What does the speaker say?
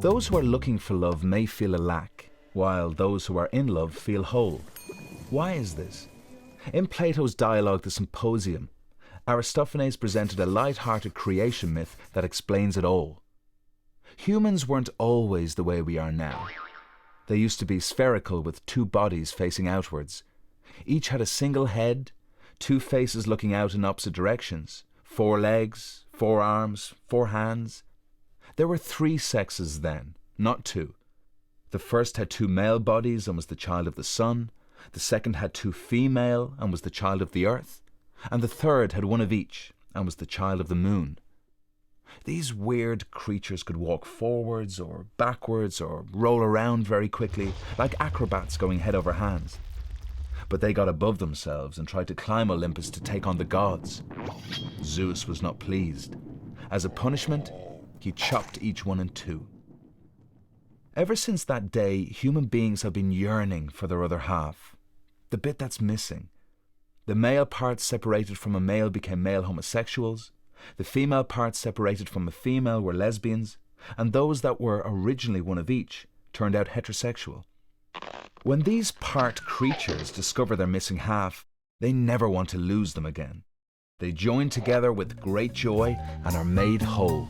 Those who are looking for love may feel a lack, while those who are in love feel whole. Why is this? In Plato's dialogue The Symposium, Aristophanes presented a light-hearted creation myth that explains it all. Humans weren't always the way we are now. They used to be spherical with two bodies facing outwards. Each had a single head, two faces looking out in opposite directions, four legs, four arms, four hands. There were three sexes then, not two. The first had two male bodies and was the child of the sun, the second had two female and was the child of the earth, and the third had one of each and was the child of the moon. These weird creatures could walk forwards or backwards or roll around very quickly, like acrobats going head over hands. But they got above themselves and tried to climb Olympus to take on the gods. Zeus was not pleased. As a punishment, he chopped each one in two. Ever since that day, human beings have been yearning for their other half, the bit that's missing. The male parts separated from a male became male homosexuals, the female parts separated from a female were lesbians, and those that were originally one of each turned out heterosexual. When these part creatures discover their missing half, they never want to lose them again. They join together with great joy and are made whole.